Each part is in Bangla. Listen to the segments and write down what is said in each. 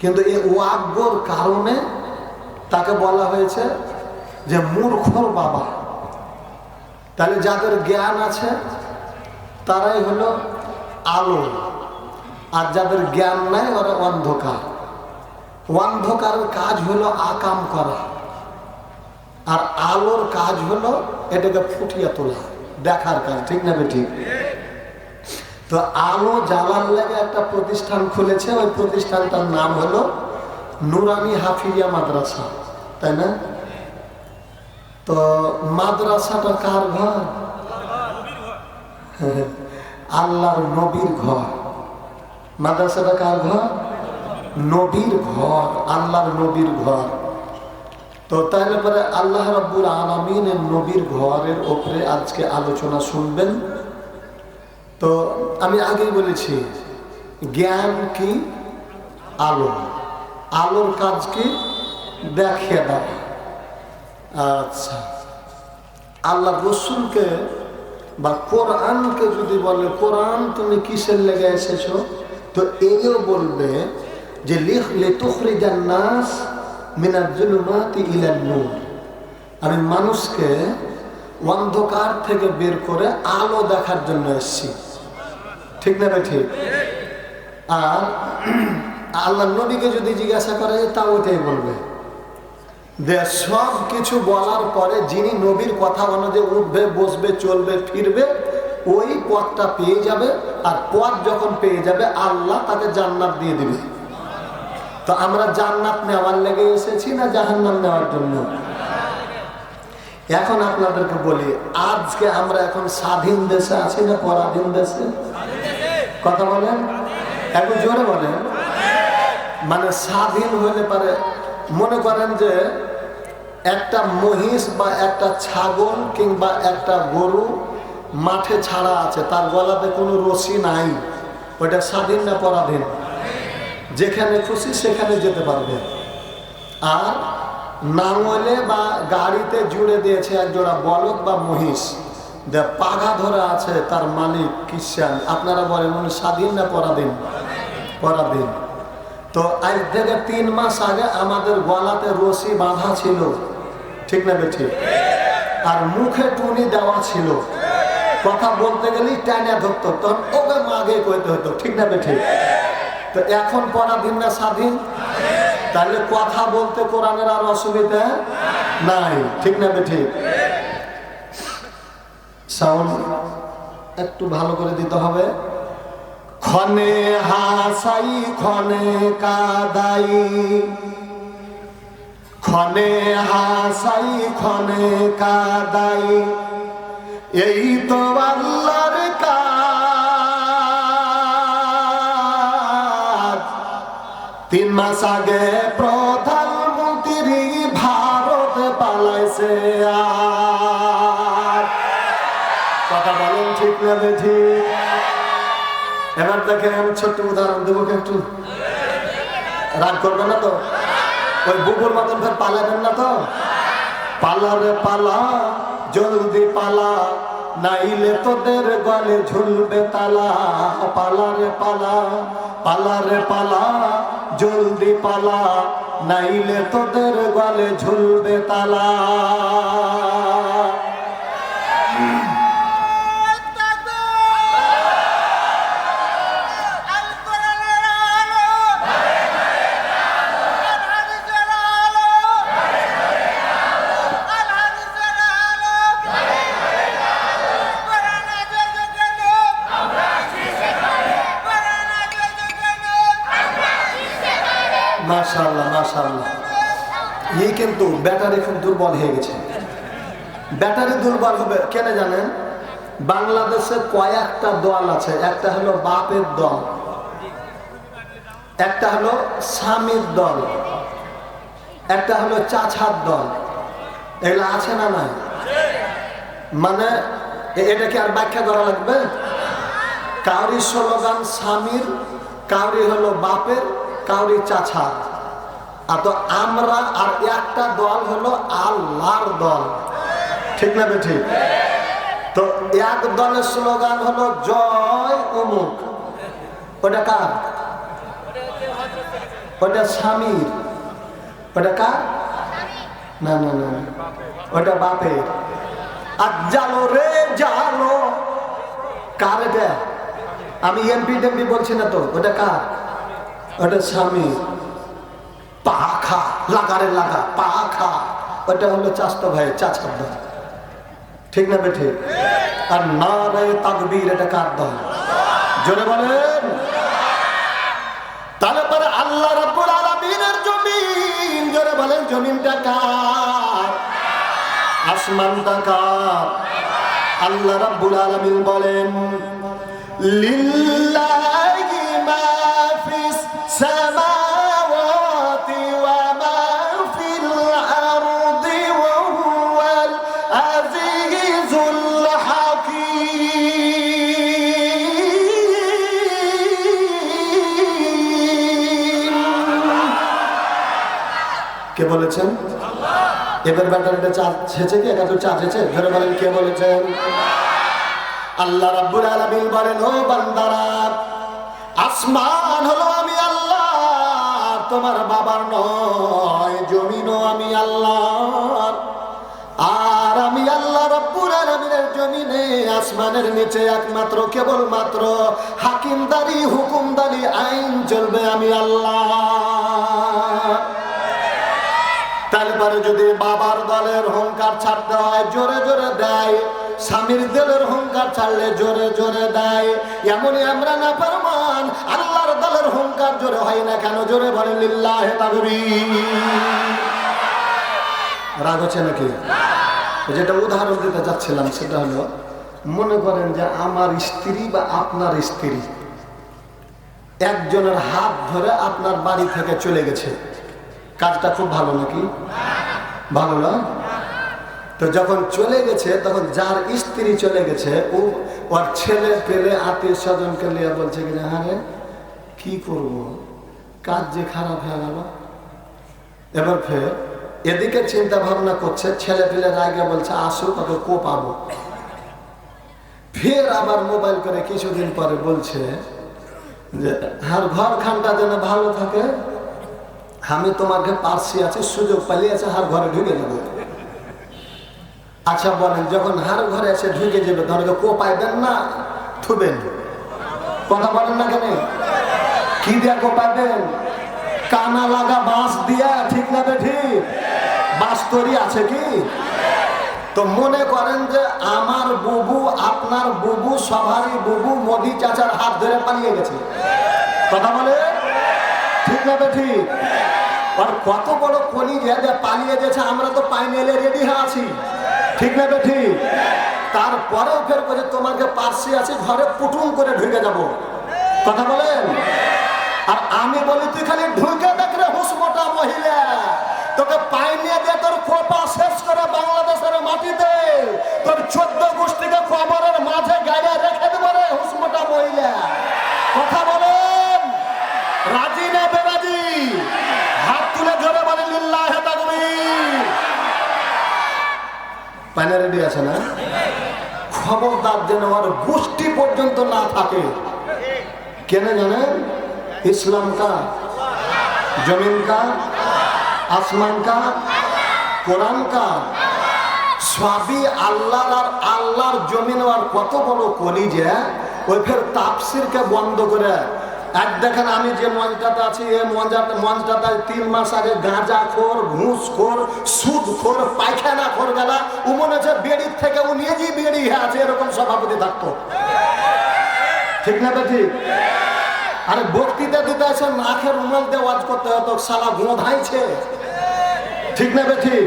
কিন্তু এই ওয়াগ্যর কারণে তাকে বলা হয়েছে যে মূর্খর বাবা। তাহলে যাদের জ্ঞান আছে, তারাই হলো আলো। আর যাদের জ্ঞান নাই, ওরা অন্ধকার। অন্ধকারের কাজ হলো আকাম করা। আর আলোর কাজ হলো এটাকে ফুটিয়ে তোলা, দেখার কাজ, ঠিক না ঠিক তো আলো জ্বালার লেগে একটা প্রতিষ্ঠান খুলেছে, ওই প্রতিষ্ঠানটার নাম হলো নুরানি হাফিয়া মাদ্রাসা, তাই না? তো মাদ্রাসাটা কার ঘর? আল্লাহর নবীর ঘর। মাদ্রাসাটা কার ঘর? নবীর ঘর, আল্লাহর নবীর ঘর। তো তাহলে পরে আল্লাহ রব্বুল আলমিনের নবীর ঘরের ওপরে আজকে আলোচনা শুনবেন। তো আমি আগেই বলেছি, জ্ঞান কি? আলো আলোর কাজ কি? দেখিয়ে দেওয়া। আচ্ছা। আল্লাহ রসুলকে বা কোরআনকে যদি বলে, কোরআন তুমি কিসের লেগে এসেছ? তো এইও বলবে যে লিখলে তুখরিজান নাস মিনার জুলুমাতি ইলান নূর। আমি মানুষকে অন্ধকার থেকে বের করে আলো দেখার জন্য এসেছি। ঠিক না ঠিক? আর আল্লাহ নবীকে যদি জিজ্ঞাসা করে যায় তাও ওইটাই বলবে। সব কিছু বলার পরে যিনি নবীর কথা অনুযায়ী উঠবে, বসবে, চলবে, ফিরবে, ওই পথটা পেয়ে যাবে, আর পথ যখন পেয়ে যাবে, আল্লাহ তাকে জান্নাত দিয়ে দিবে। তো আমরা জান্নাত নেওয়ার লেগে এসেছি না জাহান্নাম নেওয়ার জন্য? এখন আপনাদেরকে বলি, আজকে আমরা এখন স্বাধীন দেশে আছি না পরাধীন দেশে? কথা বলেন? একটু জোরে বলেন। মানে স্বাধীন হইলে পারে। মনে করেন যে একটা মহিষ বা একটা ছাগল কিংবা একটা গরু মাঠে ছাড়া আছে, তার গলাতে কোনো রশি নাই। ওটা স্বাধীন না পরাধীন? যেখানে খুশি সেখানে যেতে পারবে। আর নাঙলে বা গাড়িতে জুড়ে দিয়েছে এক জোড়া বলদ বা মহিষ। যে পাঘা ধরা আছে তার মালিক খ্রিস্টান। আপনারা বলেন, উনি স্বাধীন না পরাধীন? পরাধীন। তো আজ থেকে তিন মাস আগে আমাদের গলাতে রশি বাঁধা ছিল। ঠিক না ঠিক আর মুখে টুনি দেওয়া ছিল। কথা বলতে গেলেই টাইনা ধরতো। তখন ওকে মাগে কইতে হতো। ঠিক না ঠিক তো এখন পরাধীন না স্বাধীন? তাহলে কথা বলতে কোরআনের আর অসুবিধা নাই। ঠিক না ঠিক সাউন্ড একটু ভালো করে দিতে হবে। ক্ষণে হাসাই ক্ষণে কাদাই। ক্ষণে হাসাই ক্ষণে কাদাই। এই তো আল্লাহর কাজ। তিন মাস আগে প্রধানমন্ত্রী বলেন ঠিক না ঠিক এবার দেখেন ছোট্ট উদাহরণ দেবো একটু? রাগ করবে না তো? ওই বুকুর মতন ফের পালাবেন না তো? পালা রে পালা, জলদি পালা, নাইলে তোদের গলে ঝুলবে তালা। পালা রে পালা পালা রে পালা, জলদি পালা, নাইলে তোদের গলে ঝুলবে তালা। মাশাল্লাহ মাশাল্লাহ এই কিন্তু ব্যাটারি খুব দুর্বল হয়ে গেছে। ব্যাটারি দুর্বল হবে, কেন জানেন? বাংলাদেশে কয়েকটা দল আছে, একটা হলো বাপের দল, একটা হলো স্বামীর দল, একটা হলো চাচার দল। এগুলো আছে না নাই? মানে এটা কি আর ব্যাখ্যা করা লাগবে? কাউরি স্লোগান স্বামীর কাউরি হলো বাপের কাউরি চাচা আর তো আমরা আর একটা দল হলো আল্লাহর দল। ঠিক না ঠিক তো এক দলের স্লোগান হলো জয় অমুক। ওটা কার? ওটা স্বামীর। ওটা কার? না না না। ওটা বাপের। আর জালো রে জালো। কার এটা? আমি এমপি টেমপি বলছি না তো। ওটা কার? ওটা স্বামী পাখা লাগারে লাগা পাখা ওটা হলো চাস্ত ভাই চাচার দল ঠিক না বেঠে? আর না রে তাকবীর, এটা কার দল? জোরে বলেন। তাহলে পরে আল্লাহ রাব্বুল আলামিনের জমিন, জোরে বলেন, জমিনটা কার? আসমানটা কার? আল্লাহ রাব্বুল আলামিন বলেন, লিল্লাহি মা ফিস সামাওয়াতি কে বলেছেন? এবার ব্যাটারিটা চার্জ ছেছে কি? একা তো চার্জ হয়েছে? ধরে বলেন কে বলেছেন? আল্লাহ রাব্বুল আলামিন বলেন, ও বান্দারা, আসমান হলো আমি আল্লাহ, তোমার বাবার নয়, জমিনও আমি আল্লাহর। আর আমি আল্লাহ রব্বুল আলামিনের জমিনে, আসমানের নিচে একমাত্র কেবল মাত্র হাকিমদারি, হুকুমদারি, আইন চলবে আমি আল্লাহ। তারপরে যদি বাবার দলের হংকার ছাড়তে হয়, জোরে জোরে দেয়। স্বামীর দলের হংকার ছাড়লে জোরে জোরে দেয়। এমনই আমরা না পারমান আল্লাহর দলের হংকার জোরে হয় না কেন? জোরে বলে লিল্লাহ রাগ হচ্ছে নাকি? যেটা উদাহরণ দিতে যাচ্ছিলাম সেটা হলো, মনে করেন যে আমার স্ত্রী বা আপনার স্ত্রী একজনের হাত ধরে আপনার বাড়ি থেকে চলে গেছে। কাজটা খুব ভালো নাকি? ভালো না? তো যখন চলে গেছে, তখন যার স্ত্রী চলে গেছে, ও ওর ছেলে পেলে আত্মীয় স্বজনকে নিয়ে বলছে কি হ্যাঁ রে কি করব? কাজ যে খারাপ হয়ে গেল। এবার ফের এদিকে চিন্তা ভাবনা করছে, ছেলে পেলে রাগে বলছে, আসুক, ওকে কো পাবো। ফের আবার মোবাইল করে কিছুদিন পরে বলছে যে, আর ঘর খানটা যেন ভালো থাকে আমি তোমাকে পার্সি আছে, সুযোগ পালিয়ে আছে হার ঘরে ঢুকে যাব। আচ্ছা বলেন, যখন হার ঘরে এসে ঢুকে যাবে ধরকে কো পাইবেন না, থুবেন। কথা বলেন না কেন? কি দিয়া কো পাইবেন কানা লাগা বাঁশ দিয়া, ঠিক না ঠিক? বাঁশ তৈরি আছে কি? তো মনে করেন যে আমার বুবু, আপনার বুবু সবারই বুবু, মোদি চাচার হাত ধরে পালিয়ে গেছে। কথা বলে ঠিক না ঠিক? আর কত বড় কলি যে পালিয়ে গেছে, আমরা তো পাইনেলে রেডি হয়ে আছি। ঠিক না বে ঠিক তারপরেও ফের বলছে, তোমাকে পার্সি আছে, ঘরে পুটুম করে ঢুকে যাব। কথা বলেন? আর আমি বলি, তুই খালি ঢুকে দেখ রে হুসমোটা মহিলা। তোকে পাইনিয়ে দিয়ে তোর কোপা শেষ করে বাংলাদেশের মাটিতে, তোর চোদ্দ গোষ্ঠীকে কবরের মাঝে গাড়ি রেখে দেবো রে হুসমোটা মহিলা। কথা বলেন? রাজি না বেরাজি হাত তুলে ধরে বলে লিল্লাহে তাকবীর পানি রেডি আছে না? খবরদার যেন আর গোষ্ঠী পর্যন্ত না থাকে। কেন জানেন? ইসলাম কা জমিন কা আসমান কা কোরআন কা সবই আল্লাহর আর আল্লাহর জমিন আর কত বড় কলি যে ওই ফের তাপসিরকে বন্ধ করে এক দেখেন আমি যে মঞ্চটাতে আছি এই মঞ্চাটা মঞ্চটাতে তিন মাস আগে গাঁজা খোর ঘুষ খোর সুদ খোর পায়খানা খোর গেলা ও মনে হচ্ছে বেড়ির থেকে ও নিজেই বেড়ি আছে, এরকম সভাপতি থাকতো। ঠিক না তো ঠিক? আরে বক্তৃতা দিতে আছে নাকের দিয়ে ওয়াজ করতে হতো সালা গোধাইছে। ঠিক না ঠিক?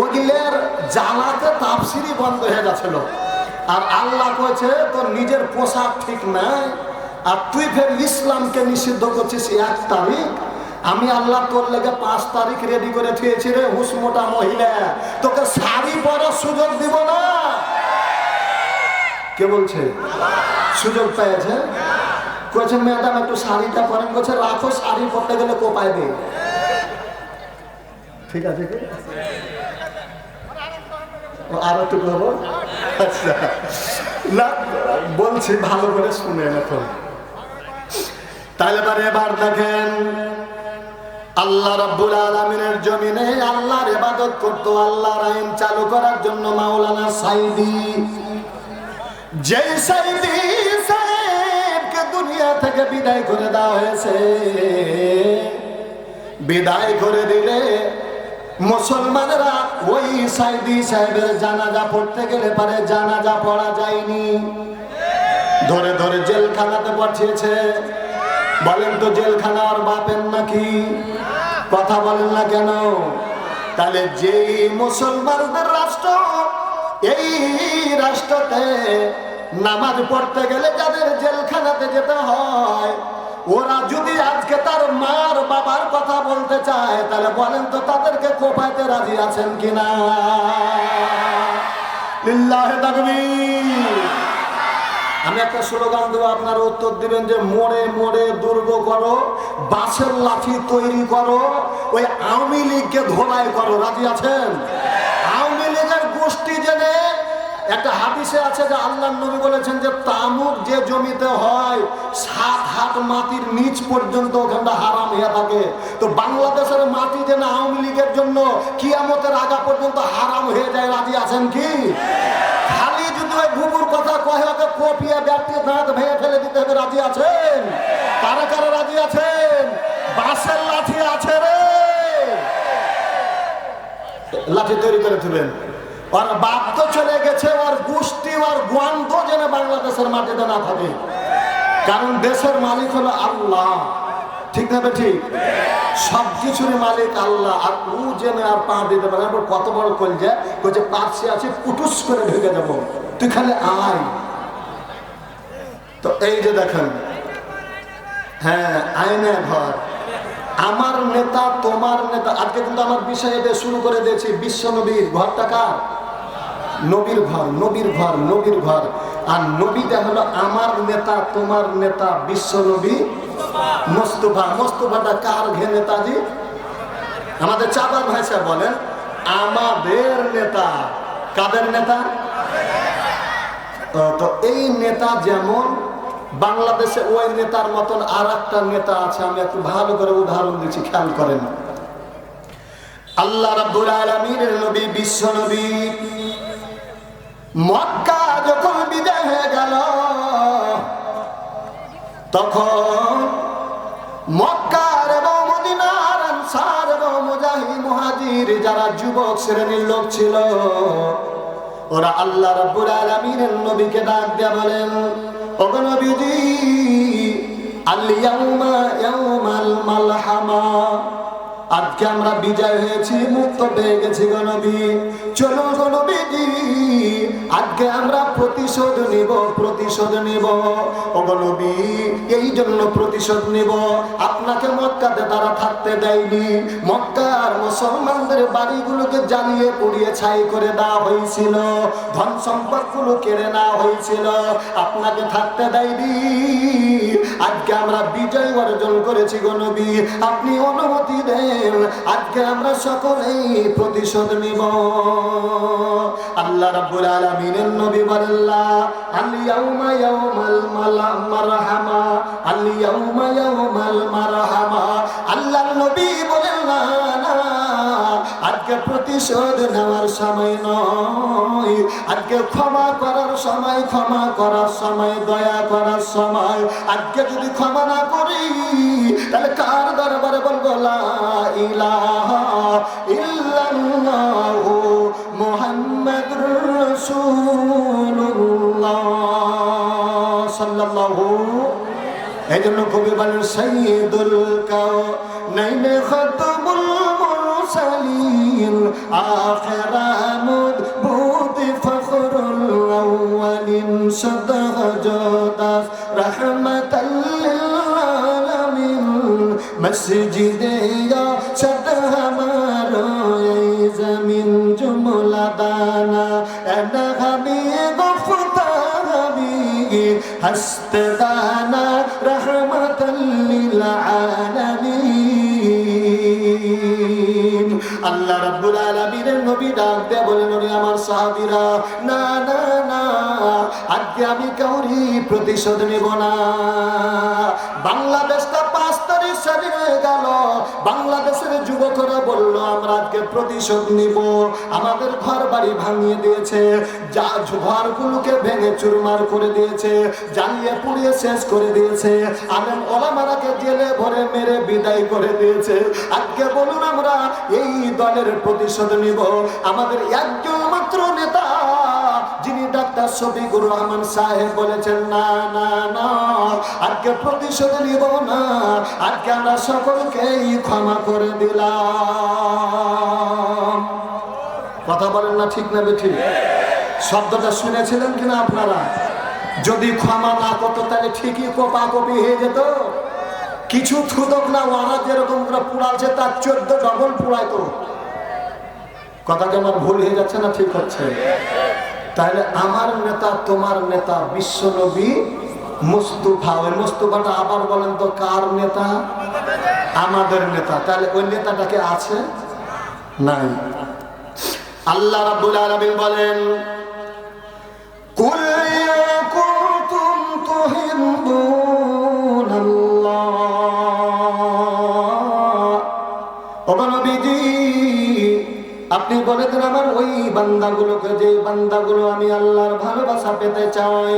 ওগুলের জ্বালাতে তাপসিরি বন্ধ হয়ে যাচ্ছিল আর আল্লাহ কয়েছে তোর নিজের পোশাক ঠিক নাই। আর তুই ফের ইসলামকে নিষিদ্ধ করছিস এক তারিখ? আমি আল্লাহ তোর লেগে পাঁচ তারিখ রেডি করে থুয়েছি রে হুসমোটা মহিলা। তোকে শাড়ি পরার সুযোগ দিব না। কে বলছে? সুযোগ পেয়েছে? কয়েছে ম্যাডাম, একটু শাড়িটা পরেন। বলছে, রাখো, শাড়ি পরতে গেলে কো পাইবে ঠিক আছে আর একটু করব আচ্ছা। না, বলছি, ভালো করে শুনে এখন। তাহলে এবারে এবার দেখেন, আল্লাহ রাব্বুল আলামিনের জমিনে আল্লাহর ইবাদত করত, আল্লাহর আইন চালু করার জন্য মাওলানা সাইদি। যেই সাইদি সাহেবকে দুনিয়া থেকে বিদায় করে দেওয়া হয়েছে, বিদায় করে দিলে মুসলমানেরা ওই সাইদি সাহেবের জানাজা পড়তে গেলে পারে জানাজা পড়া যায়নি। ধরে ধরে জেলখানাতে পাঠিয়েছে। বলেন তো জেলখানা আর বাপেন নাকি? কথা বলেন না কেন? তাহলে যেই মুসলমানদের রাষ্ট্র, এই রাষ্ট্রতে নামাজ পড়তে গেলে যাদের জেলখানাতে যেতে হয়, ওরা যদি আজকে তার মার বাবার কথা বলতে চায়, তাহলে বলেন তো তাদেরকে কোপাইতে রাজি আছেন কিনা? লিল্লাহে তাকবীর। আমি একটা স্লোগান দেবো, আপনারা উত্তর দিবেন যে মোড়ে মোড়ে দুর্গ করো, বাঁশের লাঠি তৈরি করো, ওই আওয়ামী লীগকে ধোলাই করো। রাজি আছেন? আওয়ামী লীগের গোষ্ঠী জেনে একটা হাদিসে আছে যে আল্লাহ নবী বলেছেন যে, তামুক যে জমিতে হয়, সাত হাত মাটির নিচ পর্যন্ত ওখানটা হারাম হয়ে থাকে। তো বাংলাদেশের মাটি যেন আওয়ামী লীগের জন্য কিয়ামতের আগা পর্যন্ত হারাম হয়ে যায়, রাজি আছেন কি? যদি ঘুঘুর কথা কহে, ওকে কপিয়ে ব্যক্তি দাঁত ভেঙে ফেলে দিতে হবে। রাজি আছেন? কারা কারা রাজি আছেন? বাঁশের লাঠি আছে রে। লাঠি তৈরি করে দেবেন ওর বাপ তো চলে গেছে, ওর গোষ্ঠী, ওর গন্ধ যেন বাংলাদেশের মাটিতে না থাকে। কারণ দেশের মালিক হলো আল্লাহ। ঠিক না ঠিক? সব কিছুরই মালিক আল্লাহ। আর ও জেনে আর পা দিতে পারে কত বড় কল বলছে পার্সি আছে পুটুস করে ঢুকে যাব। তুই খালি আয়। তো এই যে দেখেন হ্যাঁ আইনে ঘর। আমার নেতা, তোমার নেতা, আজকে কিন্তু আমার বিষয় এটা শুরু করে দিয়েছি, বিশ্ব নবীর ঘরটা কার? নবীর ঘর নবীর ঘর নবীর ঘর। আর নবীটা হলো আমার নেতা, তোমার নেতা, বিশ্ব নবী মোস্তফা। মোস্তফাটা কার ঘে নেতাজি? আমাদের চাঁদার ভাষা বলেন, আমাদের নেতা। কাদের নেতা? তো- এই নেতা যেমন বাংলাদেশে ওই নেতার মতন আর একটা নেতা আছে, আমি একটু ভালো করে উদাহরণ দিচ্ছি, খেয়াল করেন। আল্লাহ রাব্বুল আলামিনের নবী, বিশ্ব নবী, মক্কা যখন বিদায় হয়ে গেল, তখন মক্কার মদিনার আনসার এবং মুজাহি মুহাজির যারা যুবক শ্রেণির লোক ছিল ওরা আল্লাহ রাব্বুল আলামিনের নবীকে ডাক দিয়া বলেন, ওগো নবীজি আল ইয়াউমা ইয়াউমাল মালহামা। আজকে আমরা বিজয় হয়েছি, মুক্ত পেয়ে গেছি গণবী চলো গণবীজি আজকে আমরা প্রতিশোধ নিব প্রতিশোধ নিব। ও গণবী এই জন্য প্রতিশোধ নিব। আপনাকে মক্কাতে তারা থাকতে দেয়নি। মক্কার মুসলমানদের বাড়িগুলোকে জ্বালিয়ে পুড়িয়ে ছাই করে দেওয়া হয়েছিল। ধন সম্পদগুলো কেড়ে নেওয়া হয়েছিল। আপনাকে থাকতে দেয়নি। আজকে আমরা বিজয় অর্জন করেছি গণবী আপনি অনুমতি দেন। আজকে আমরা সকলেই প্রতিশোধ নিব। আল্লাহ রাব্বুল আলামিনের নবী বললা আল ইয়াউমা ইয়াউমাল মালা, মারহামা, আল ইয়াউমা ইয়াউমাল মারহামা। আল্লাহর নবী বলেন না না আজকে প্রতিশোধ নেওয়ার সময় নয়। আজকে ক্ষমা করার সময়, ক্ষমা করার সময়, দয়া করার সময়। আজকে যদি ক্ষমা না করি, তাহলে কার দরবারে বলব, লা, ইলাহা এই জন্য কবি বলেন সৈয়দুল কাও নাইনে খতমুল মুরসালিন আখিরামুদ বুদ ফখরুল আউয়ালিন, সদহ জোদাস রহমাতাল লিল আলামিন মসজিদে ইয়া সদ হামারো এই জমিন, জুমলা দানা এনা হামি গফতা হামি হস্ত দানা আলামিন। আল্লাহ রাব্বুল আলামিনের নবী ডাক দিয়ে বলেন আমার সাহাবীরা, না না না, আজকে আমি কাউরি প্রতিশোধ নেব না। বাংলাদেশটা গেল। বাংলাদেশের যুবকরা বলল, আমরা আজকে প্রতিশোধ নিব। আমাদের ঘর বাড়ি ভাঙিয়ে দিয়েছে। যা ঘরগুলোকে ভেঙে চুরমার করে দিয়েছে, জ্বালিয়ে পুড়িয়ে শেষ করে দিয়েছে। আলেম ওলামারাকে জেলে ভরে মেরে বিদায় করে দিয়েছে। আজকে বলুন আমরা এই দলের প্রতিশোধ নিব। আমাদের একজন সাহেব বলেছেন, না না না, আজকে প্রতিশোধ নিব না, আজকে আমরা সকলকেই ক্ষমা করে দিলাম। কথা বলেন না ঠিক না শব্দটা শুনেছিলেন কিনা আপনারা? যদি ক্ষমা না করতো তাহলে ঠিকই কোপা কপি হয়ে যেত। কিছু থুদক না ওরা যেরকম করে পুড়াচ্ছে, তার চোদ্দ ডবল পুড়াইতো। কথাটা আমার ভুল হয়ে যাচ্ছে না ঠিক হচ্ছে? তাহলে আমার নেতা, তোমার নেতা বিশ্ব নবী মুস্তুফা ওই মুস্তুফাটা আবার বলেন তো কার নেতা? আমাদের নেতা। তাহলে ওই নেতাটাকে আছে? নাই। আল্লাহ রাব্বুল আলামিন বলেন, কুল আপনি বলে দেন আমার ওই বান্দাগুলোকে, যে বান্দাগুলো আমি আল্লাহর ভালোবাসা পেতে চাই,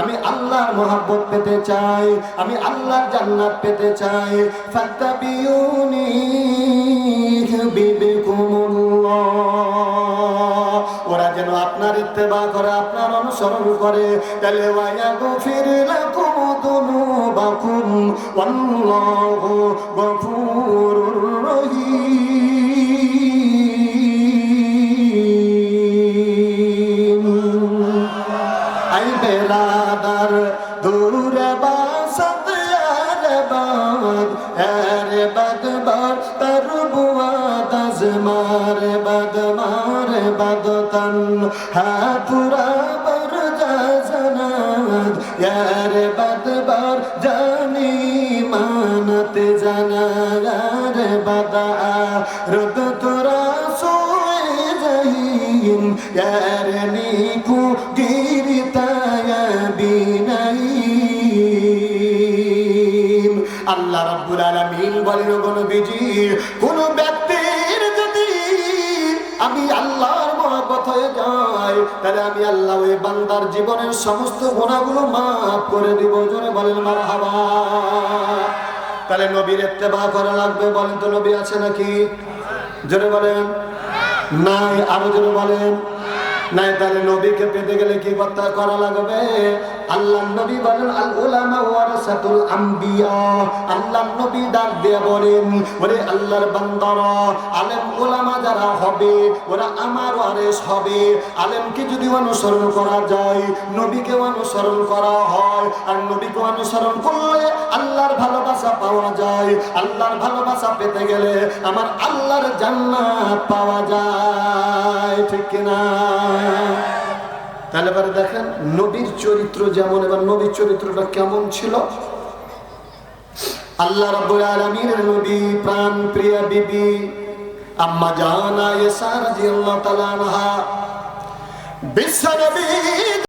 আমি আল্লাহর মোহাব্বত পেতে চাই, আমি আল্লাহর জান্নাত পেতে চাই। ফাত্তাবিউনি ওরা যেন আপনার ইত্তেবা করে, আপনার অনুসরণ করে। তাহলে ওয়া গফির লাকুম দুনুবাকুম। ওয়াল্লাহু গফুরুর রহিম। আই বেরাদার দূরে বাসত यार बाग यार बदबार तरबुआ दज मार बद मार बद तन हाथुरा बर जनाद यार बदबार जानी मानत जना यार बदा रुद तुरा सोए जहीन यार আল্লাহ রাব্বুল আলামিন বলেন গো নবীজি, কোন ব্যক্তির যদি আমি আল্লাহর মহব্বত হয়ে যাই, তাহলে আমি আল্লাহ ওই বান্দার জীবনের সমস্ত গুণাগুলো মাফ করে দিব। জোরে বলেন, মারহাবা। তাহলে নবীর ইত্তেবা করা লাগবে বলেন তো, নবী আছে নাকি? জোরে বলেন। নাই, আরও জোরে বলেন। নবীকে আলেমকে যদি অনুসরণ করা যায়, নবীকে অনুসরণ করা হয়, আর নবীকে অনুসরণ করলে আল্লাহর ভালোবাসা পাওয়া যায়। আল্লাহর ভালোবাসা পেতে গেলে আমার আল্লাহর জান্নাত পাওয়া যায়। ঠিক কিনা? তাহলে এবার দেখেন, নবীর চরিত্র যেমন, এবার নবীর চরিত্রটা কেমন ছিল? আল্লাহ রাব্বুল আম্মা জানা ইসা বিশ্ব নবী